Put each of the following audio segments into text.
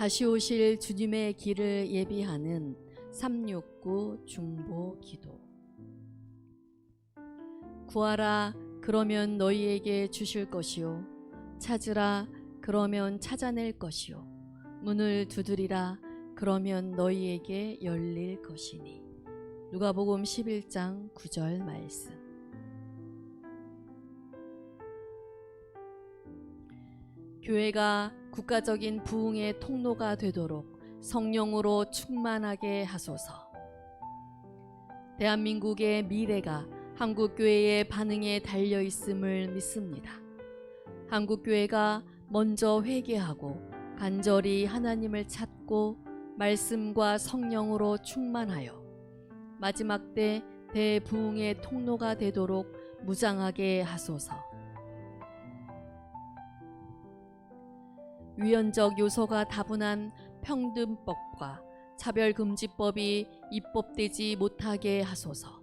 다시 오실 주님의 길을 예비하는 369 중보 기도. 구하라 그러면 너희에게 주실 것이요. 찾으라 그러면 찾아낼 것이요. 문을 두드리라 그러면 너희에게 열릴 것이니. 누가복음 11장 9절 말씀. 교회가 국가적인 부흥의 통로가 되도록 성령으로 충만하게 하소서. 대한민국의 미래가 한국교회의 반응에 달려 있음을 믿습니다. 한국교회가 먼저 회개하고 간절히 하나님을 찾고 말씀과 성령으로 충만하여 마지막 때 대부흥의 통로가 되도록 무장하게 하소서. 위헌적 요소가 다분한 평등법과 차별금지법이 입법되지 못하게 하소서.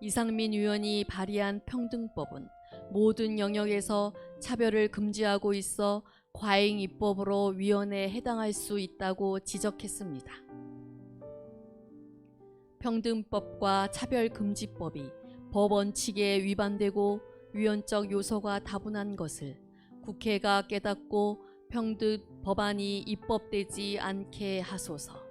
이상민 의원이 발의한 평등법은 모든 영역에서 차별을 금지하고 있어 과잉 입법으로 위헌에 해당할 수 있다고 지적했습니다. 평등법과 차별금지법이 법 원칙에 위반되고 위헌적 요소가 다분한 것을 국회가 깨닫고 평등 법안이 입법되지 않게 하소서.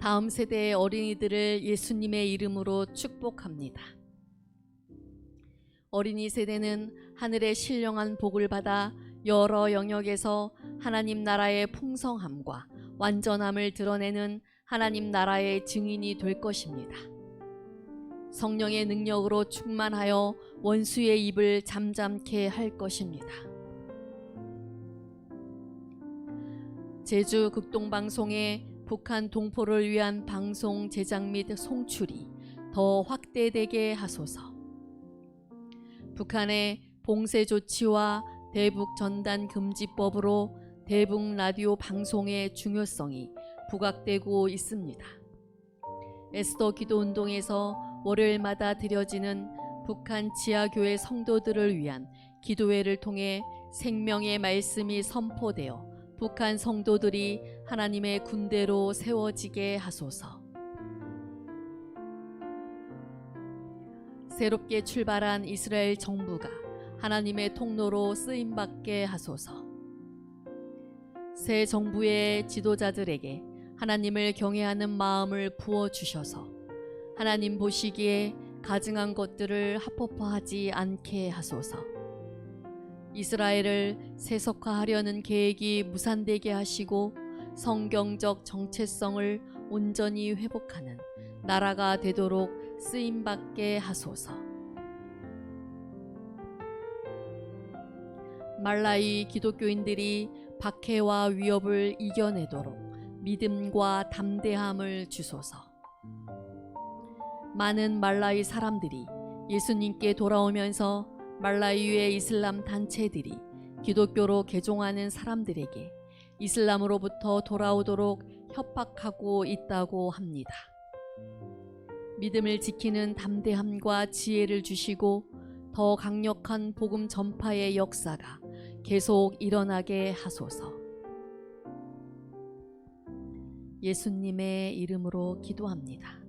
다음 세대의 어린이들을 예수님의 이름으로 축복합니다. 어린이 세대는 하늘의 신령한 복을 받아 여러 영역에서 하나님 나라의 풍성함과 완전함을 드러내는 하나님 나라의 증인이 될 것입니다. 성령의 능력으로 충만하여 원수의 입을 잠잠케 할 것입니다. 제주 극동방송의 북한 동포를 위한 방송 제작 및 송출이 더 확대되게 하소서. 북한의 봉쇄 조치와 대북 전단 금지법으로 대북 라디오 방송의 중요성이 부각되고 있습니다. 에스더 기도 운동에서 월요일마다 드려지는 북한 지하교회 성도들을 위한 기도회를 통해 생명의 말씀이 선포되어 북한 성도들이 하나님의 군대로 세워지게 하소서. 새롭게 출발한 이스라엘 정부가 하나님의 통로로 쓰임 받게 하소서. 새 정부의 지도자들에게 하나님을 경외하는 마음을 부어 주셔서 하나님 보시기에 가증한 것들을 합법화하지 않게 하소서. 이스라엘을 세속화하려는 계획이 무산되게 하시고 성경적 정체성을 온전히 회복하는 나라가 되도록 쓰임 받게 하소서. 말라이 기독교인들이 박해와 위협을 이겨내도록 믿음과 담대함을 주소서. 많은 말라이 사람들이 예수님께 돌아오면서 말라이유의 이슬람 단체들이 기독교로 개종하는 사람들에게 이슬람으로부터 돌아오도록 협박하고 있다고 합니다. 믿음을 지키는 담대함과 지혜를 주시고 더 강력한 복음 전파의 역사가 계속 일어나게 하소서. 예수님의 이름으로 기도합니다.